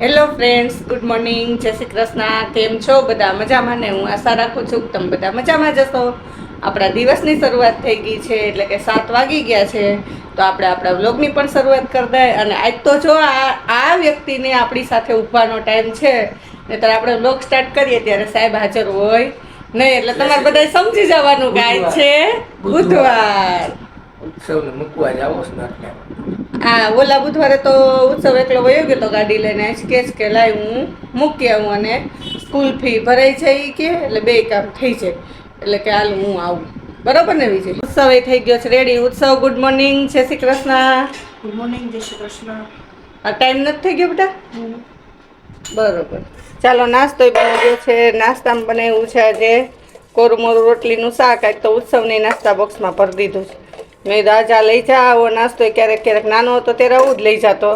Hello friends good morning જય શ્રી કૃષ્ણ. કેમ છો? બધા મજામાં ને હું આશા રાખું છું કે તમે બધા મજામાં જશો આપણા દિવસની શરૂઆત થઈ ગઈ છે એટલે કે સાત વાગી ગયા છે. તો આપણે આપણા વ્લોગની પણ શરૂઆત કરી દઈએ. અને આજ તો જો આ આ વ્યક્તિને આપણી સાથે ઊભવાનો ટાઈમ છે નહીતર આપણે વ્લોગ સ્ટાર્ટ કરીએ ત્યારે સાહેબ હાજર હોય. નહીં એટલે તમારે બધા સમજી જવાનું ગાય છે બુધવાર. ઉત્સવને મૂકવા જાવો ને એટલે હા ઓલા બુધવારે તો ઉત્સવ એકલો વયો ગયો તો ગાડી લઈને આજ કે છે લાય હું મૂકી આવું અને સ્કૂલ ફી ભરાઈ જાય એ કે એટલે બે કામ થઈ જાય. એટલે કે હાલ હું આવું. બરોબર ને વિજય? ઉત્સવ એ થઈ ગયો છે. રેડી ઉત્સવ ગુડ મોર્નિંગ જય શ્રી કૃષ્ણ. ગુડ મોર્નિંગ જય શ્રી કૃષ્ણ. આ ટાઈમ નથી થઈ ગયો બેટા? બરોબર. ચાલો નાસ્તો બની ગયો છે. નાસ્તામાં બનાવ્યું છે આજે કોરું મોરું રોટલીનું શાક. આજ તો ઉત્સવની નાસ્તા બોક્સમાં ભરી દીધું છે. મેં દાજા લઈ જા આવો નાસ્તો. ક્યારેક ક્યારેક નાનો હતો ત્યારે આવું જ લઈ જતો.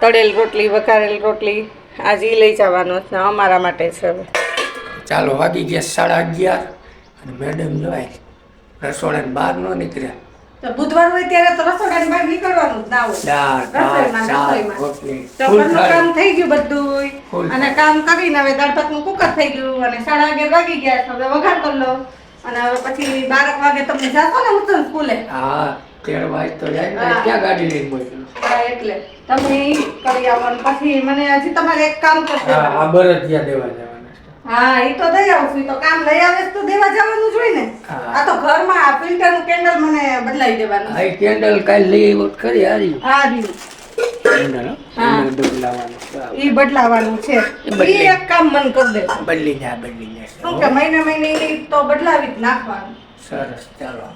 તળેલ રોટલી વઘારેલ રોટલી આજે ઈ લઈ જવાનો છે અમારા માટે છે હવે. ચાલો વાગી ગયા સાડા અગિયાર અને મેડમ જોવાય રસોડા બહાર ન નીકળ્યા. બુધવાર હોય ત્યારે તો રસોડાની બહાર નીકળવાનું જ ના હોય. રોટલી તો કામ થઈ ગયું બધું અને કામ કરીને હવે દાળ ભાતનું કુકર થઈ ગયું અને સાડા અગિયાર વાગી ગયા હવે વઘાર કરી લો. અને હવે પછી બારક વાગે તમે જાશો ને ઉત્સવ સ્કૂલે. હા તેર વાગે તો જાય ને ક્યાં ગાડી લઈને મોકલું હા એટલે. તમે કરી આવો પછી મને હજી તમારે એક કામ કરશે હા આ બરદ ત્યાં દેવા જવાના હા એ તો દઈ આવું તો કામ લઈ આવે તો દેવા જવાનું જ હોય ને. આ તો ઘરમાં આ ફિલ્ટરનું કેન્ડલ મને બદલાવી દેવાનું હા કેન્ડલ કાલ લઈ આવ્યો તો ખરી હારી. ઈ બદલાવાનું છે. ઈ એક કામ મન કરી દે. બદલી જા બદલી જશે શું કે મહિને મહિને તો બદલાવી જ નાખવાનું. સરસ ચાલો.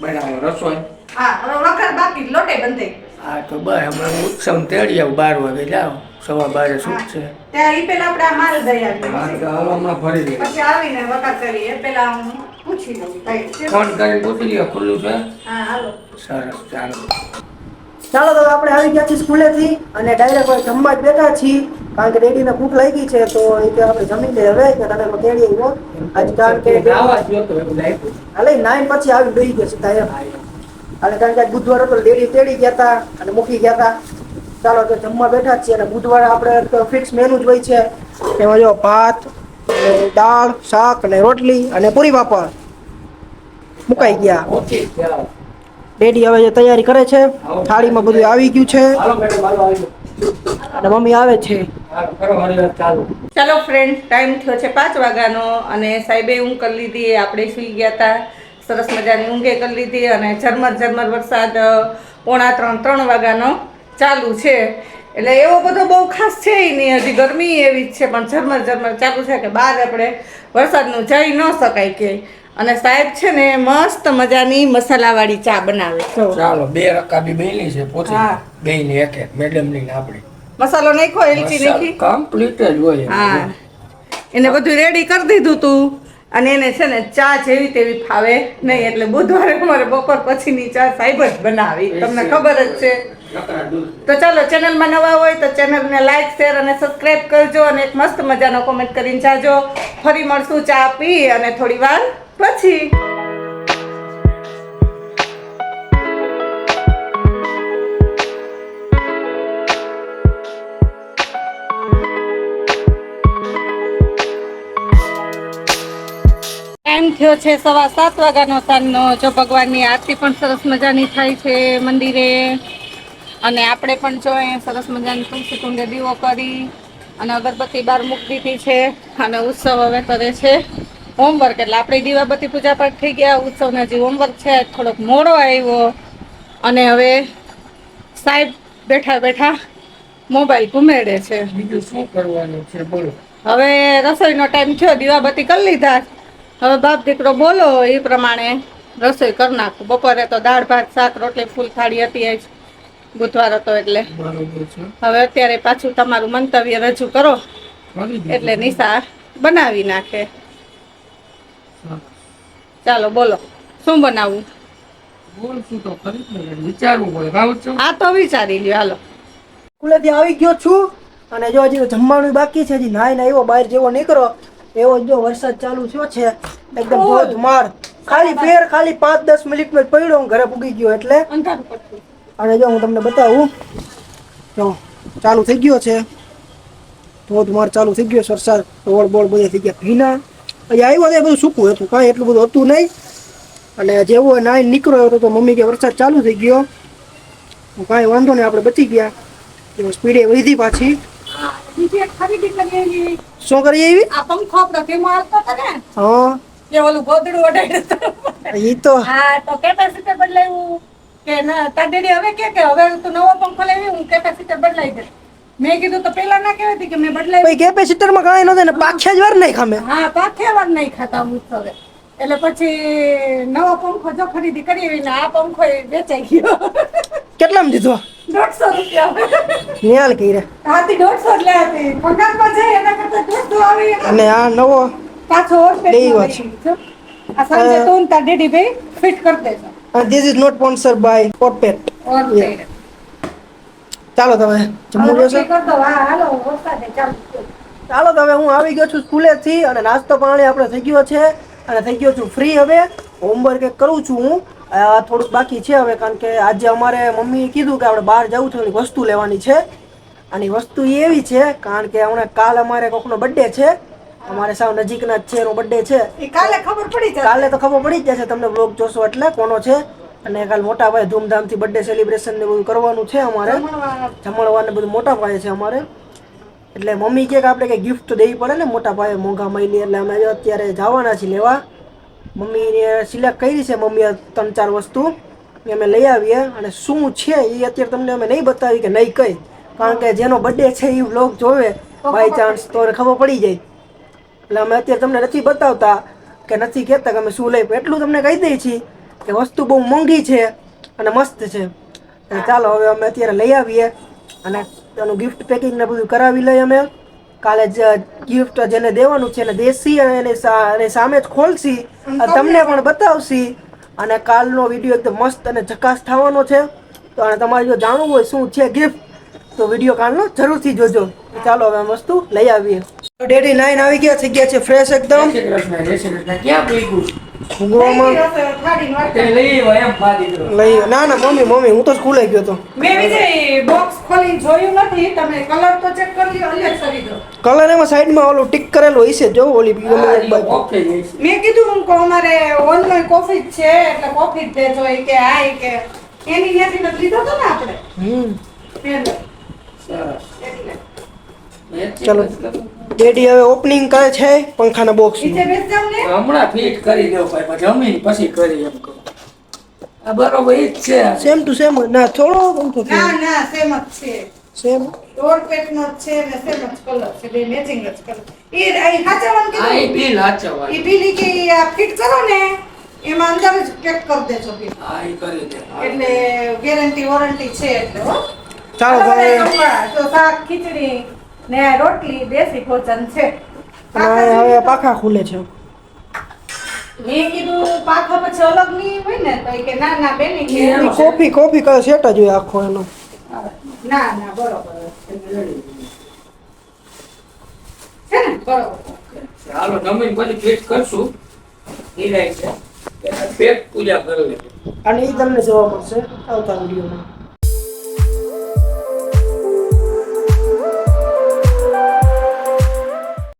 બનાવો રસોઈ. હા હવે વઘાર બાકી લોટે બંધાઈ હા તો બસ હમણાં ઉત્સવ તેડી આવું બાર વાગે જાઓ. સવા બારે શું છે? ત્યાં ઈ પેલા આપણે માલ દઈ આવીએ. હા તો હાલો હમણાં ફરી દઈએ પછી આવીને વઘાર કરીએ. પેલા હું પૂછી લઉં. ફોન કરીને પૂછી લ્યો ખુલ્લું છે? હા હાલો. સરસ ચાલો. ચાલો તો આપણે આવી ગયા છીએ સ્કૂલેથી અને ડાયરેક્ટ જમવા જ બેઠા છીએ. કારણ કે ડેડીને ભૂખ લાગી છે તો એ કે આપણે જમી લે હવે કે તને તો કેડી આવ્યો. આજ કારણ કે. હાલે નાઈન પછી આવી બેસી ગયા છે તારે. અને કારણ કે બુધવાર હતો ડેડી તેડી ગયા હતા અને મૂકી ગયા હતા ચાલો તો જમવા બેઠા છીએ અને બુધવારે આપણે ફિક્સ મેનુ જ હોય છે. એમાં જો ભાત દાળ શાક અને રોટલી અને પૂરી પાપડ. મુકાઈ ગયા. ડેડી હવે જે તૈયારી કરે છે થાળીમાં બધું આવી ગયું છે. અને મમ્મી આવે છે. ચાલુ. ચાલો ફ્રેન્ડ ટાઈમ થયો છે પાંચ વાગ્યાનો અને સાહેબે ઊંઘ કરી લીધી આપણે સુઈ ગયા હતા. સરસ મજાની ઊંઘે કરી લીધી અને ઝરમર ઝરમર વરસાદ પોણા ત્રણ ત્રણ વાગ્યાનો ચાલુ છે. એટલે એવો બધો બહુ ખાસ છે નહીં હજી ગરમી એવી જ છે પણ ઝરમર ઝરમર ચાલુ છે કે બહાર આપણે વરસાદનું જઈ ન શકાય કે. અને સાહેબ છે ને મસ્ત મજાની મસાલાવાળી ચા બનાવે ચાલો બે રકાબી બેલી છે પોતે. બે ની એક એક મેડમની આપણી. મસાલો નાખો એલચી નાખી? કમ્પ્લીટ જ હોય હા. એને બધું રેડી કરી દીધું તું. અને એને છે ને ચા જેવી તેવી ફાવે નહીં એટલે બુધવારે અમારે બપોર પછીની ચા સાહેબ જ બનાવી. તમને ખબર જ છે. તો ચાલો ચેનલમાં નવા હોય તો ચેનલને લાઈક શેર અને સબસ્ક્રાઇબ કરજો અને એક મસ્ત મજાનો કોમેન્ટ કરીને જાજો. ફરી મળશું ચા પી અને થોડી વાર. પછી? ટાઈમ થયો છે સવા સાત વાગ્યાનો સાંજનો. જો ભગવાનની આરતી પણ સરસ મજાની થાય છે મંદિરે. અને આપણે પણ જો સરસ મજાની તુલસી કુંડે દીવો કરી અને અગરબત્તી બહાર મૂકી દીધી છે. અને ઉત્સવ હવે કરે છે. હોમવર્ક એટલે આપણી દીવાબત્તી પૂજા પાઠ થઈ ગયા ઉત્સવના જે હોમવર્ક છે થોડોક મોડો આવ્યો. અને હવે સાહેબ બેઠા બેઠા મોબાઈલ ઘુમેડે છે. બીજું શું કરવાનું છે બોલો. હવે રસોઈનો ટાઈમ થયો દીવાબત્તી કરી લીધા. હવે બાપ દીકરો બોલો એ પ્રમાણે રસોઈ કરી નાખું. બપોરે તો દાળ ભાત શાક રોટલી ફૂલ થાળી હતી જ બુધવાર હતો એટલે. હવે અત્યારે પાછું તમારું મંતવ્ય રજૂ કરો. એટલે નિશા બનાવી નાખે. ચાલો બોલો. શું બનાવવું બોલશું તો ખરી વિચારવું પડે ભાવ છો? આ તો વિચારી લ્યો. હાલો. કુલેથી આવી ગયો છું અને જો હજી જમવાનું બાકી છે હજી નાઈ એવો બહાર જેવો નીકળો એવો જો વરસાદ ચાલુ થયો છે એકદમ ધોધમાર. ખાલી ફેર ખાલી પાંચ દસ મિનિટમાં જ પડ્યો હું ઘરે પૂગી ગયો એટલે. અને જો હું તમને બતાવું જો ચાલુ થઈ ગયો છે. ધોધમાર ચાલુ થઈ ગયો છે વરસાદ. રોડ બોડ બધા થઈ ગયા ભીના. આવ્યો ને બધું સૂકું હતું. કાંઈ એટલું બધું હતું નહીં. અને જેવો નાઈ નીકળ્યો હતો તો મમ્મી કે વરસાદ ચાલુ થઈ ગયો. હું કાંઈ વાંધો નહીં આપણે બચી ગયા. તો સ્પીડે વધી પાછી. શું કરી એવી. એવી આ પંખો આપણો ધીમો હતો ને. હા. એ ઓલું ગોદડું તો હા તો કેપેસિટર બદલાયું. કે ના તાર હવે કે કે હવે તું નવો પંખો લેવી હું કેપેસિટર બદલાઈ દે મેં કીધું તો પેલા ના કહેવાય હતી કે મેં બદલાવી ભાઈ કેપેસિટરમાં કાંઈ નહોતું ને પાછા જ વાર નહીં ખામે હા પાથે વાર નહીં ખાતા હું તો એટલે પછી નવો પંખો જો ખરીદી કરી એવી ને આ પંખો વેચાઈ ગયો. કેટલામાં દીધો? દોઢસો રૂપિયા. નિહાલ કહી રે હાથી દોઢસો એટલે હતી. પગારમાં છે એના કરતા દોઢસો આવી અને આ નવો પાછો લઈ ગયો. આ સાંજે તું તાર ડેડી ભાઈ ફિટ કરી દેજો. This is not sponsor by કોટપેટ ઓર. ચાલો તમે જમવું જોશે ચાલુ તમે હું આવી ગયો છું સ્કૂલેથી અને નાસ્તો પાણી આપણે થઈ ગયો છે અને થઈ ગયો છું ફ્રી હવે. હોમવર્ક કરું છું હું. થોડુંક બાકી છે હવે કારણ કે આજે અમારે મમ્મીએ કીધું કે આપણે બહાર જવું છે વસ્તુ લેવાની છે. અને વસ્તુ એવી છે કારણ કે હમણાં કાલ અમારે કોકનો બર્થડે છે. અમારે સાવ નજીકના જ છે એનો બર્થડે છે. એ કાલે ખબર પડી કાલે તો ખબર પડી જ જશે તમને બ્લોગ જોશો એટલે કોનો છે. અને કાલ મોટા ભાઈ ધૂમધામથી બર્થડે સેલિબ્રેશન ને બધું કરવાનું છે અમારે. જમણવાને જમણવારને બધું મોટા પાયે છે અમારે. એટલે મમ્મી કે આપણે કંઈ ગિફ્ટ દેવી પડે ને મોટા પાયે મોંઘા મહિને એટલે અમે અત્યારે જવાના છીએ લેવા. મમ્મીને સિલેક્ટ કરી છે મમ્મીએ ત્રણ ચાર વસ્તુ. એ અમે લઈ આવીએ. અને શું છે એ અત્યારે તમને અમે નહીં બતાવી કે નહીં કઈ. કારણ કે જેનો બર્થડે છે એ લોક જોવે બાય ચાન્સ તો ખબર પડી જાય. એટલે અમે અત્યારે તમને નથી બતાવતા કે નથી કહેતા કે અમે શું લઈ એટલું તમને કહી દઈએ છીએ. કે વસ્તુ બહુ મોંઘી છે અને મસ્ત છે. ચાલો હવે અમે અત્યારે લઈ આવીએ અને એનું ગિફ્ટ પેકિંગ ને બધું કરાવી લઈએ અમે. કાલે જ ગિફ્ટ જેને દેવાનું છે એને દેશી અને એની સામે જ ખોલશી. અને તમને પણ બતાવશી. અને કાલનો વીડિયો એકદમ મસ્ત અને ઝકાસ થવાનો છે. તો અને તમારે જો જાણવું હોય શું છે ગિફ્ટ તો વીડિયો કાલનો જરૂરથી જોજો. ચાલો હવે આ વસ્તુ લઈ આવીએ. ડેડી નાઈન આવી ગયા થઈ ગયા છે ફ્રેશ એકદમ. તે લઈ ના ના મમ્મી મમ્મી હું તો સ્કૂલે ગયો તો. મેં વિજય બોક્સ ખોલીને જોયું નથી. તમે કલર તો ચેક કરી લ્યો અલ્યા સરી દો. કલર એમાં સાઈડમાં ઓલું ટિક કરેલું હશે જો ઓલી મેં કીધું હું કો અમારે ઓનલાઈન કોફી જ છે એટલે કોફી જ દેજો એ કે આ કે. એની ત્યાંથી નથી લીધો તો ને આપણે? હમ. સરસ. ચાલો. ડેડી હવે ઓપનિંગ કરે છે પંખાના બોક્સ નીચે બેસી ને. હમણાં ફિટ કરી દો ભાઈ જમીન પછી કરી એમ કહું. આ બરોબર એ જ છે સેમ ટુ સેમ ના થોડો પંખો ના ના સેમ જ છે. સેમ ડોર પેટનો છે ને સેમ જ કલર છે. બે મેચિંગ જ કલર એ આ આ ઈ કીધું બિલ હાચવવાનું. એ બિલી કે આ ફિટ કરો ને એમાં અંદર જ પેક કરી દેજો બિલ હા એ કરી દે. એટલે ગેરંટી વોરંટી છે એટલે હો. ચાલો ભાઈ તો શાક ખીચડી. ને રોટલી દેશી ભોજન છે. હવે પાખા ખુલે છે. મેં કીધું પાખા પછી અલગ નહીં હોય ને તો કે ના ના બેની કે કોફી કોફી કલર સેટ જ હોય આખો એનો. ના ના બરોબર છે ને? બરોબર. હાલો જમીન પછી ફિટ કરશું. રાઈ છે. પેટ પૂજા કરી લે અને એ તમને જોવા મળશે આવતા વિડીયોમાં.